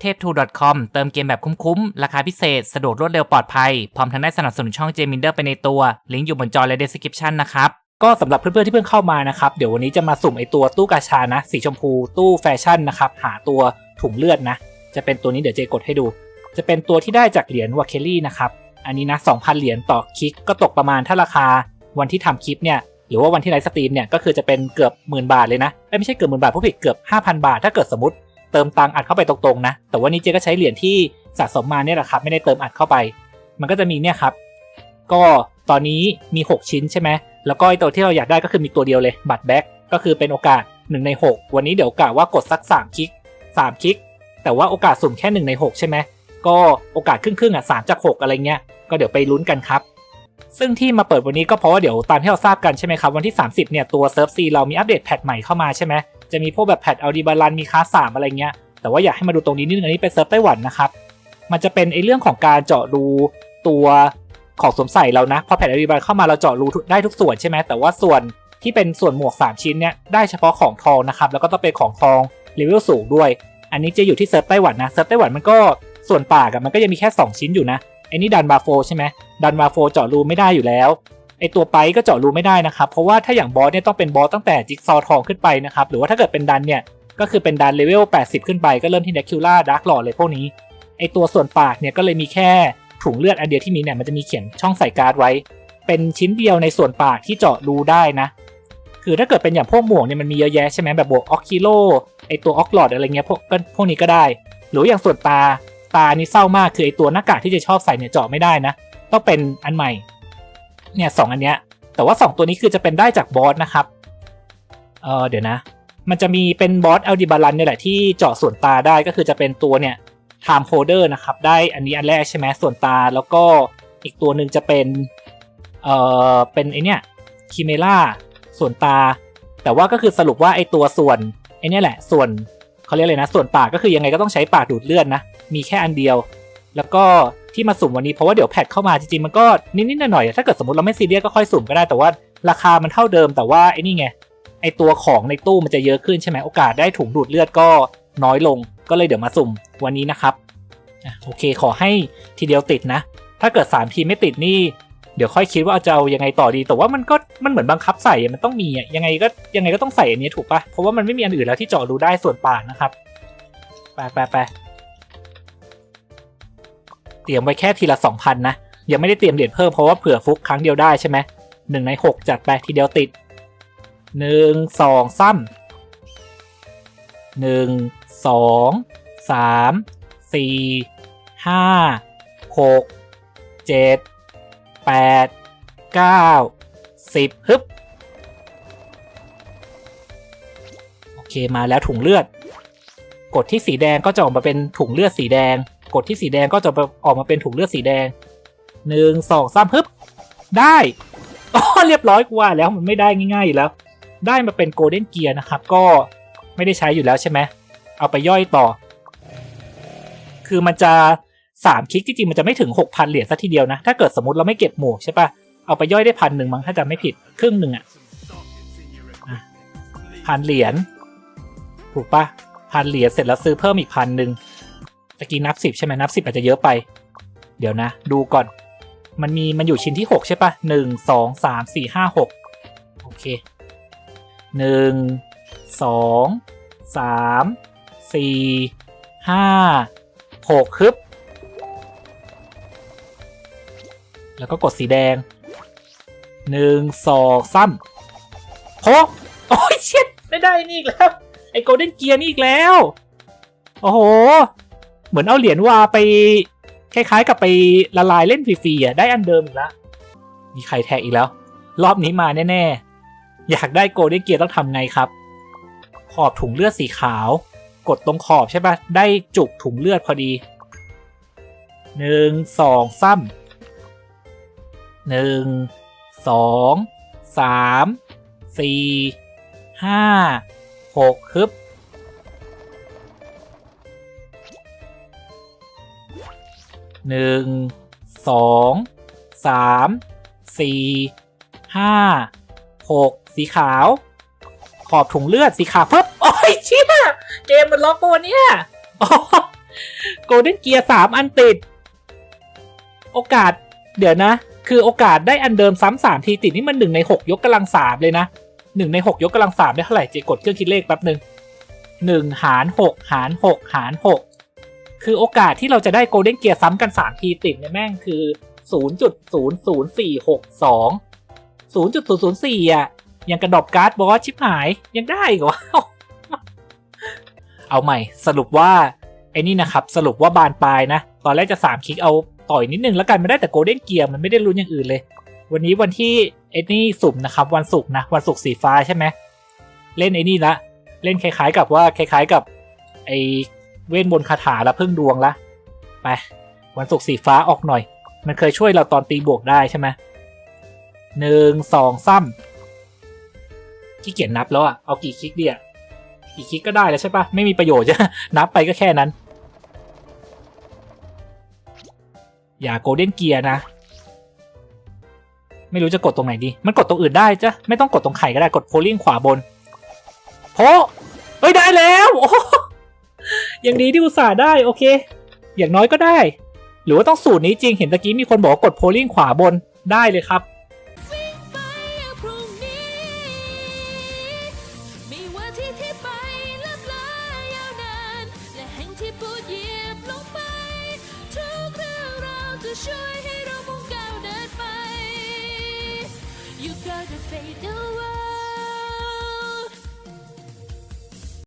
เทพทู .com เติมเกมแบบคุ้มๆ ราคาพิเศษ สะดวกรวดเร็วปลอดภัย พร้อมทั้งได้สนับสนุนช่องเจมินเดอร์ไปในตัว ลิงก์อยู่บนจอและ description นะครับ ก็สำหรับเพื่อนๆที่เพิ่งเข้ามานะครับ เดี๋ยววันนี้จะมาสุ่มไอตัวตู้กาชานะ สีชมพูตู้แฟชั่นนะครับ หาตัวถุงเลือดนะ จะเป็นตัวนี้เดี๋ยวเจกดให้ดู จะเป็นตัวที่ได้จากเหรียญวาเคลลี่นะครับ อันนี้นะ 2,000 เหรียญต่อคลิก ก็ตกประมาณถ้าราคา วันที่ทำคลิปเนี่ย หรือว่าวันที่ไลฟ์สตรีมเนี่ย ก็คือจะเป็นเกือบหมื่นบาทเลยนะไม่ใช่เกือบหมื่นบาทผู้ผิดเกือบ5,000 บาท ถ้าเกิดสมมติ เติมตังอัดเข้าไปตรงๆนะ แต่ว่านี้เจก็ใช้เหรียญที่สะสมมาเนี่ยแหละครับ ไม่ได้เติมอัดเข้าไป มันก็จะมีเนี่ยครับ ก็ตอนนี้มี 6 ชิ้นใช่ไหมแล้วก็ไอตัวที่เราอยากได้ก็คือมีตัวเดียวเลย บัตรแบ็กก็คือเป็นโอกาส 1 ใน 6 วันนี้เดี๋ยวกะว่ากดสัก 3 คลิก 3 คลิก แต่ว่าโอกาสสุ่มแค่ 1 ใน 6 ใช่ไหม ก็โอกาสครึ่งๆอะ3จาก 6 อะไรเงี้ย ก็เดี๋ยวไปลุ้นกันครับ ซึ่งที่มาเปิดวันนี้ก็เพราะว่าเดี๋ยวตามที่เราทราบกันใช่ไหมครับ วันที่ 30 เนี่ยตัวเซิร์ฟซีเรามีอัปเดตแพทใหม่เข้ามาใช่ไหม จะมีพวกแบบแพทอัลดีบาลันมีคาส3อะไรเงี้ย แต่ว่าอยากให้มาดูตรงนี้นิดนึงอันนี้เป็นเซิร์ฟไต้หวันนะครับ มันจะเป็นไอเรื่องของการเจาะรูตัวของสวมใส่เรานะพอแผ่นอริบานเข้ามาเราเจาะรูได้ทุกส่วนใช่ไหมแต่ว่าส่วนที่เป็นส่วนหมวก 3 ชิ้นเนี่ยได้เฉพาะของทองนะครับแล้วก็ต้องเป็นของทองเลเวลสูงด้วย อันนี้จะอยู่ที่เซิร์ฟไต้หวันนะเซิร์ฟไต้หวันมันก็ส่วนปากอะมันก็ยังมีแค่ 2 ชิ้นอยู่นะไอ้นี่ดันบาโฟใช่ไหมดันบาโฟเจาะรูไม่ได้อยู่แล้ว ไอตัวไปก็เจาะรูไม่ได้นะครับ เพราะว่าถ้าอย่างบอสเนี่ยต้องเป็นบอสตั้งแต่จิ๊กซอทองขึ้นไปนะครับ หรือว่าถ้าเกิดเป็นดันเนี่ยก็คือเป็นดันเลเวล 80 ขึ้นไปก็เริ่มที่เดคิล่าดาร์กหลอดเลยพวกนี้ ไอตัวส่วนปากเนี่ยก็เลยมีแค่ถุงเลือดอันเดียวที่มีเนี่ยมันจะมีเขียนช่องใส่การ์ดไว้ เป็นชิ้นเดียวในส่วนปากที่เจาะรูได้นะ คือถ้าเกิดเป็นอย่างพวกหมวกเนี่ยมันมีเยอะแยะใช่ไหมแบบบวกออกคิโลไอตัวออกหลอดอะไรเงี้ยพวกพวกนี้ก็ได้ หรืออย่างส่วนตาตานี่เศร้ามากคือไอตัวหน้ากากที่จะชอบใส่เนี่ยเจาะไม่ได้นะต้องเป็นอันใหม่ เนี่ยสองอันเนี้ย แต่ว่า 2 ตัวนี้คือจะเป็นได้จากบอสนะครับ เออเดี๋ยวนะ มันจะมีเป็นบอสเอลดิบาลันเนี่ยแหละที่เจาะส่วนตาได้ก็คือจะเป็นตัวเนี่ย time holder นะครับ ได้อันนี้อันแรกใช่ไหมส่วนตาแล้วก็อีกตัวหนึ่งจะเป็น เอ่อ เป็นไอเนี่ยคิเมล่าส่วนตา แต่ว่าก็คือสรุปว่าไอตัวส่วนไอเนี่ยแหละ ส่วนเขาเรียกเลยนะ ส่วนปากก็คือยังไงก็ต้องใช้ปากดูดเลือดนะ มีแค่อันเดียว แล้วก็ ที่มาสุ่มวันนี้เพราะว่าเดี๋ยวแพทเข้ามาจริงๆมันก็นิดๆหน่อยๆถ้าเกิดสมมติเราไม่ซีเรียสก็ค่อยสุ่มก็ได้แต่ว่าราคามันเท่าเดิมแต่ว่าไอ้นี่ไงไอตัวของในตู้มันจะเยอะขึ้นใช่ไหมโอกาสได้ถุงดูดเลือดก็น้อยลง ก็เลยเดี๋ยวมาสุ่มวันนี้นะครับโอเคขอให้ทีเดียวติดนะ ถ้าเกิด 3 ทีไม่ติดนี่ เดี๋ยวค่อยคิดว่าจะเอายังไงต่อดีแต่ว่ามันก็มันเหมือนบังคับใส่มันต้องมีอะยังไงก็ยังไงก็ต้องใส่อันนี้ถูกปะเพราะว่ามันไม่มีอันอื่นแล้วที่เจาะรูได้ส่วนปากนะครับไปไปไป รียมไว้แค่ทีละ 2,000 นะ ยังไม่ได้เตรียมเหรียญเพิ่มเพราะว่าเผื่อฟุกครั้งเดียวได้ใช่ไหมหนึ่งในหกจัดไปทีเดียวติดหนึ่งสองซ้ำหนึ่งสองสามสี่ห้าหกเจ็ดแปดเก้าสิบฮึบโอเคมาแล้วถุงเลือด กดที่สีแดงก็จะออกมาเป็นถุงเลือดสีแดง กดที่สีแดงก็จะออกมาเป็นถุงเลือดสีแดงหนึ่งสองสามฮึบได้อ๋อเรียบร้อยกว่าแล้วมันไม่ได้ง่ายๆอยู่แล้ว ได้มาเป็นโกลเด้นเกียร์นะครับ ก็ไม่ได้ใช้อยู่แล้วใช่ไหมเอาไปย่อยต่อ คือมันจะสามคลิกจริงๆมันจะไม่ถึงหกพันเหรียญซะทีเดียวนะ ถ้าเกิดสมมติเราไม่เก็บหมวกใช่ปะเอาไปย่อยได้พันหนึ่งมั้งถ้าจำไม่ผิดครึ่งหนึ่งอะอะพันเหรียญถูกปะพันเหรียญเสร็จแล้วซื้อเพิ่มอีกพันหนึ่ง ตะกี้นับสิบใช่ไหมนับสิบอาจจะเยอะไป เดี๋ยวนะ ดูก่อน มันมีมันอยู่ชิ้นที่หกใช่ปะหนึ่งสองสามสี่ห้าหกโอเคหนึ่งสองสามสี่ห้าหกคึบแล้วก็กดสีแดงหนึ่งสองสามโอ้โอ้ยเช็ดไม่ได้นี่อีกแล้ว ไอ้โกลเด้นเกียร์นี่อีกแล้ว โอ้โห เหมือนเอาเหรียญวาไปคล้ายๆ กับไปละลายเล่นฟรีๆอะได้อันเดิมอีกแล้วมีใครแท็กอีกแล้ว รอบนี้มาแน่ๆ อยากได้โกลเด้นเกียร์ต้องทำไงครับ ขอบถุงเลือดสีขาว กดตรงขอบใช่ปะได้จุกถุงเลือดพอดีหนึ่งสองซ้ำหนึ่งสองสามสี่ห้าหกฮึบ หนึ่งสองสามสี่ห้าหกสีขาว ขอบถุงเลือดสีขาวปึ๊บโอ้ยเชี่ยเกมมันล็อกตัวเนี่ยอ๋อโกลเด้นเกียร์สามอันติด โอกาส เดี๋ยวนะ คือโอกาสได้อันเดิมซ้ำสามทีติดนี่มันหนึ่งในหกยกกำลังสามเลยนะหนึ่งในหกยกกำลังสามได้เท่าไหร่เจกดเครื่องคิดเลขแป๊บหนึ่งหนึ่งหารหกหารหกหารหก คือโอกาสที่เราจะได้โกลเด้นเกียร์ซ้ำกันสามทีติดเนี่ยแม่งคือศูนย์จุดศูนย์ศูนย์สี่หกสองศูนย์จุดศูนย์ศูนย์สี่อะ ยังกระดอบการ์ดบอสชิบหายยังได้กเหรอเอาใหม่สรุปว่าไอ้นี่นะครับ สรุปว่าบานปลายนะ ตอนแรกจะสามคลิกเอาต่อยนิดนึงแล้วกันไม่ได้แต่โกลเด้นเกียร์มันไม่ได้ลุ้นอย่างอื่นเลย วันนี้วันที่ไอ้นี่สุ่มนะครับ วันศุกร์นะ วันศุกร์สีฟ้าใช่ไหมเล่นไอ้นี่ละเล่นคล้ายๆกับว่าคล้ายๆกับไอ เวทมนต์คาถาและพึ่งดวงละไปวันศุกร์สีฟ้าออกหน่อย มันเคยช่วยเราตอนตีบวกได้ใช่ไหมหนึ่งสองซ้ำขี้เกียจนับแล้วอะเอากี่คลิกดีอะกี่คลิกก็ได้แล้วใช่ปะไม่มีประโยชน์จะนับไปก็แค่นั้น อย่าโกลเด้นเกียร์นะ ไม่รู้จะกดตรงไหนดี มันกดตรงอื่นได้จ้ะไม่ต้องกดตรงไข่ก็ได้กดโพลิ่งขวาบน โพเฮ้ยได้แล้วโอ้ ยังดีที่อุตส่าห์ได้โอเค อย่างน้อยก็ได้ หรือว่าต้องสูตรนี้จริงเห็นตะกี้มีคนบอกว่ากดโพลิ่งขวาบนได้เลยครับช่วยให้เรามุ่งก้าวเดินไป You gotta fade